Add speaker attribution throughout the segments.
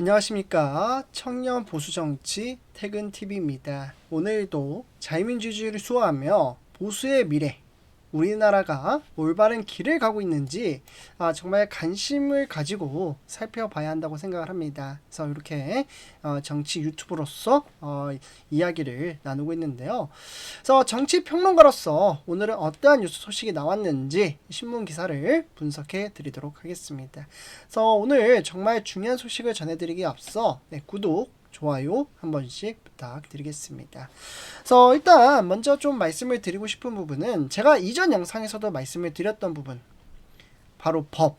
Speaker 1: 안녕하십니까 청년 보수 정치 퇴근 TV입니다. 오늘도 자유민주주의를 수호하며 보수의 미래 우리나라가 올바른 길을 가고 있는지 아, 정말 관심을 가지고 살펴봐야 한다고 생각을 합니다. 그래서 이렇게 어, 정치 유튜브로서 어, 이야기를 나누고 있는데요. 그래서 정치 평론가로서 오늘은 어떠한 뉴스 소식이 나왔는지 신문 기사를 분석해 드리도록 하겠습니다. 그래서 오늘 정말 중요한 소식을 전해드리기 앞서 네, 구독, 좋아요 한 번씩 부탁드리겠습니다. 그래서 일단 먼저 좀 말씀을 드리고 싶은 부분은 제가 이전 영상에서도 말씀을 드렸던 부분 바로 법.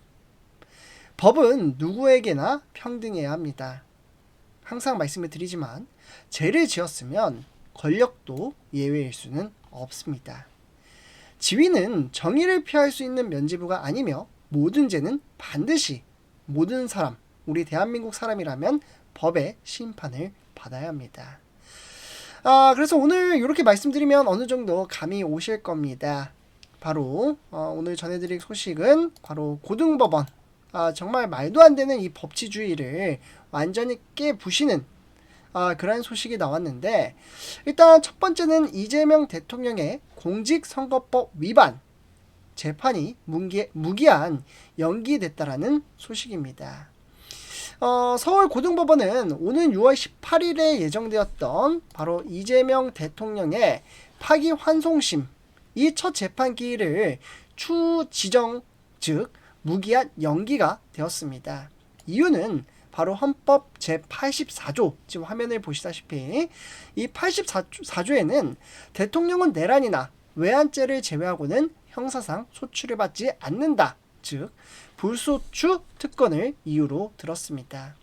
Speaker 1: 법은 누구에게나 평등해야 합니다. 항상 말씀을 드리지만 죄를 지었으면 권력도 예외일 수는 없습니다. 지위는 정의를 피할 수 있는 면죄부가 아니며 모든 죄는 반드시 모든 사람, 우리 대한민국 사람이라면 법의 심판을 받아야 합니다. 아, 그래서 오늘 이렇게 말씀드리면 어느 정도 감이 오실 겁니다. 바로 어, 오늘 전해드릴 소식은 바로 고등법원. 아, 정말 말도 안 되는 이 법치주의를 완전히 깨부시는 아, 그런 소식이 나왔는데 일단 첫 번째는 이재명 대통령의 공직선거법 위반 재판이 무기, 무기한 연기됐다라는 소식입니다. 어, 서울 고등법원은 오는 6월 18일에 예정되었던 바로 이재명 대통령의 파기 환송심 이 첫 재판 기일을 추 지정 즉 무기한 연기가 되었습니다. 이유는 바로 헌법 제84조 지금 화면을 보시다시피 이 84조에는 대통령은 내란이나 외환죄를 제외하고는 형사상 소출을 받지 않는다. 즉 불소추 특권을 이유로 들었습니다.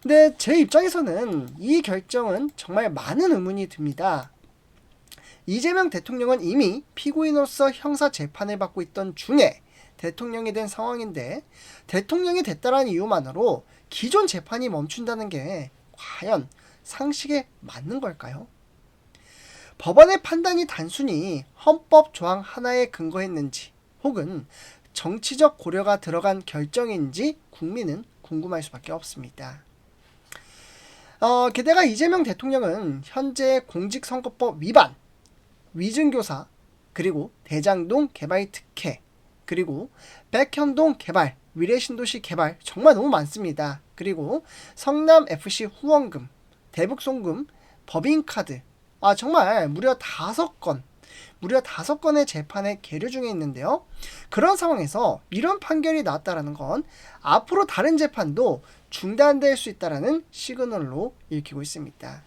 Speaker 1: 근데 제 입장에서는 이 결정은 정말 많은 의문이 듭니다. 이재명 대통령은 이미 피고인으로서 형사 재판을 받고 있던 중에 대통령이 된 상황인데 대통령이 됐다라는 이유만으로 기존 재판이 멈춘다는 게 과연 상식에 맞는 걸까요? 법원의 판단이 단순히 헌법 조항 하나에 근거했는지 혹은 정치적 고려가 들어간 결정인지 국민은 궁금할 수밖에 없습니다. 어, 게다가 이재명 대통령은 현재 공직선거법 위반, 위증교사, 그리고 대장동 개발 특혜, 그리고 백현동 개발, 위례신도시 개발 정말 너무 많습니다. 그리고 성남 FC 후원금, 대북송금, 법인카드, 아 정말 무려 다섯 건 무려 다섯 건의 재판에 계류 중에 있는데요. 그런 상황에서 이런 판결이 나왔다라는 건 앞으로 다른 재판도 중단될 수 있다라는 시그널로 읽히고 있습니다.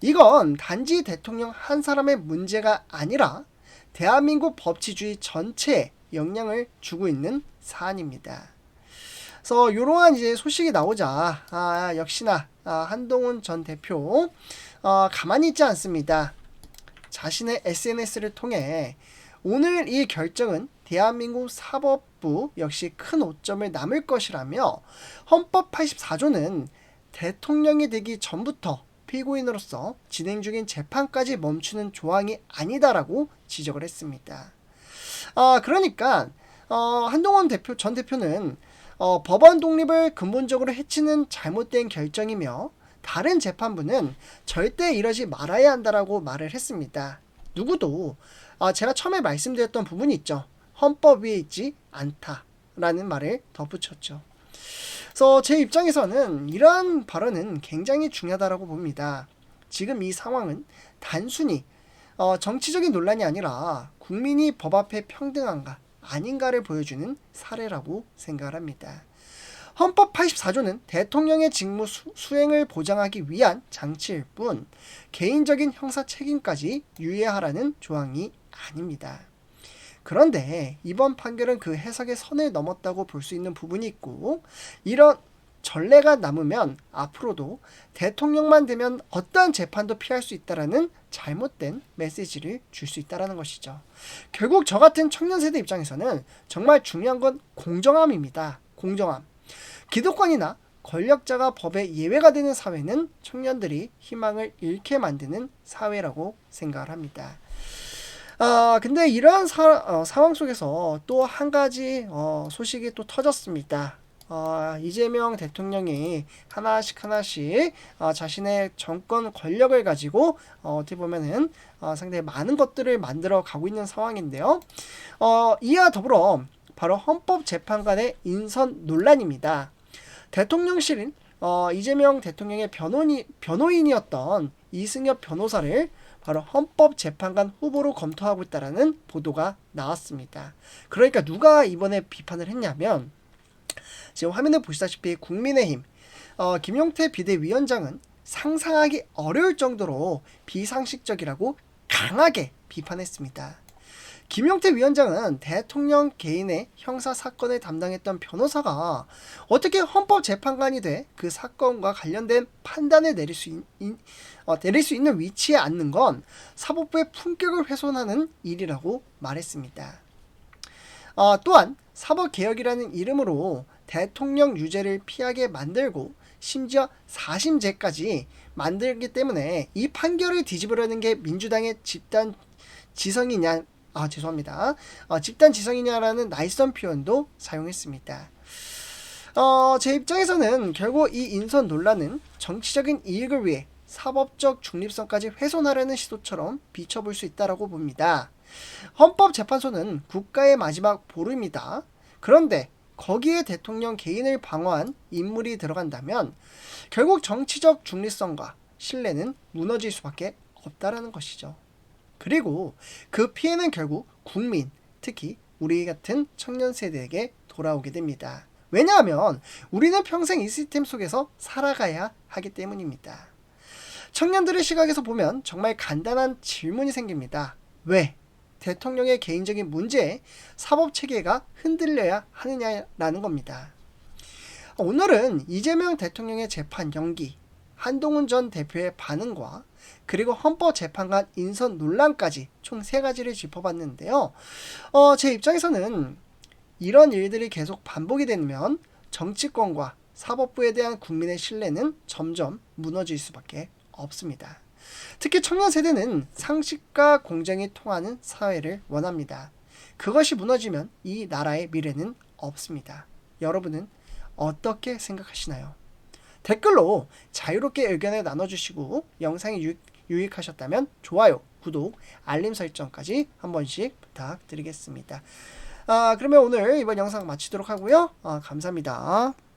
Speaker 1: 이건 단지 대통령 한 사람의 문제가 아니라 대한민국 법치주의 전체에 영향을 주고 있는 사안입니다. 그래서 이러한 이제 소식이 나오자 아, 역시나 아, 한동훈 전 대표 어, 가만히 있지 않습니다. 자신의 SNS를 통해 오늘 이 결정은 대한민국 사법부 역시 큰 오점을 남을 것이라며 헌법 84조는 대통령이 되기 전부터 피고인으로서 진행 중인 재판까지 멈추는 조항이 아니다라고 지적을 했습니다. 아, 그러니까 어, 한동훈 대표 전 대표는 어, 법원 독립을 근본적으로 해치는 잘못된 결정이며 다른 재판부는 절대 이러지 말아야 한다라고 말을 했습니다. 누구도 아, 제가 처음에 말씀드렸던 부분이 있죠. 헌법 위에 있지 않다라는 말을 덧붙였죠. 그래서 제 입장에서는 이러한 발언은 굉장히 중요하다고 봅니다. 지금 이 상황은 단순히 어, 정치적인 논란이 아니라 국민이 법 앞에 평등한가 아닌가를 보여주는 사례라고 생각을 합니다. 헌법 84조는 대통령의 직무 수, 행을 보장하기 위한 장치일 뿐 개인적인 형사 책임까지 유예하라는 조항이 아닙니다. 그런데 이번 판결은 그 해석의 선을 넘었다고 볼 수 있는 부분이 있고 이런 전례가 남으면 앞으로도 대통령만 되면 어떠한 재판도 피할 수 있다라는 잘못된 메시지를 줄 수 있다라는 것이죠. 결국 저 같은 청년 세대 입장에서는 정말 중요한 건 공정함입니다. 공정함. 기득권이나 권력자가 법의 예외가 되는 사회는 청년들이 희망을 잃게 만드는 사회라고 생각을 합니다. 아, 근데 이러한 사, 어, 상황 속에서 또 한 가지 어, 소식이 또 터졌습니다. 어, 이재명 대통령이 하나씩 하나씩 어, 자신의 정권 권력을 가지고 어, 어떻게 보면은 어, 상당히 많은 것들을 만들어 가고 있는 상황인데요. 어, 이와 더불어 바로 헌법재판관의 인선 논란입니다. 대통령실은 어, 이재명 대통령의 변호인, 변호인이었던 이승엽 변호사를 바로 헌법재판관 후보로 검토하고 있다라는 보도가 나왔습니다. 그러니까 누가 이번에 비판을 했냐면 지금 화면에 보시다시피 국민의힘 어, 김용태 비대위원장은 상상하기 어려울 정도로 비상식적이라고 강하게 비판했습니다. 김용태 위원장은 대통령 개인의 형사 사건을 담당했던 변호사가 어떻게 헌법재판관이 돼 그 사건과 관련된 판단을 내릴 수, 있, 어, 내릴 수 있는 위치에 앉는 건 사법부의 품격을 훼손하는 일이라고 말했습니다. 어, 또한 사법개혁이라는 이름으로 대통령 유죄를 피하게 만들고 심지어 사심제까지 만들기 때문에 이 판결을 뒤집으려는 게 민주당의 집단 지성이냐 아 죄송합니다 어, 집단 지성이냐라는 날선 표현도 사용했습니다. 어, 제 입장에서는 결국 이 인선 논란은 정치적인 이익을 위해 사법적 중립성까지 훼손하려는 시도처럼 비춰볼 수 있다라고 봅니다. 헌법재판소는 국가의 마지막 보름이다. 그런데 거기에 대통령 개인을 방어한 인물이 들어간다면 결국 정치적 중립성과 신뢰는 무너질 수밖에 없다라는 것이죠. 그리고 그 피해는 결국 국민, 특히 우리 같은 청년 세대에게 돌아오게 됩니다. 왜냐하면 우리는 평생 이 시스템 속에서 살아가야 하기 때문입니다. 청년들의 시각에서 보면 정말 간단한 질문이 생깁니다. 왜? 대통령의 개인적인 문제에 사법 체계가 흔들려야 하느냐라는 겁니다. 오늘은 이재명 대통령의 재판 연기, 한동훈 전 대표의 반응과 그리고 헌법재판관 인선 논란까지 총 세 가지를 짚어봤는데요. 어, 제 입장에서는 이런 일들이 계속 반복이 되면 정치권과 사법부에 대한 국민의 신뢰는 점점 무너질 수밖에 없습니다. 특히 청년 세대는 상식과 공정이 통하는 사회를 원합니다. 그것이 무너지면 이 나라의 미래는 없습니다. 여러분은 어떻게 생각하시나요? 댓글로 자유롭게 의견을 나눠주시고 영상이 유익, 유익하셨다면 좋아요, 구독, 알림 설정까지 한 번씩 부탁드리겠습니다. 아, 그러면 오늘 이번 영상 마치도록 하고요. 아, 감사합니다.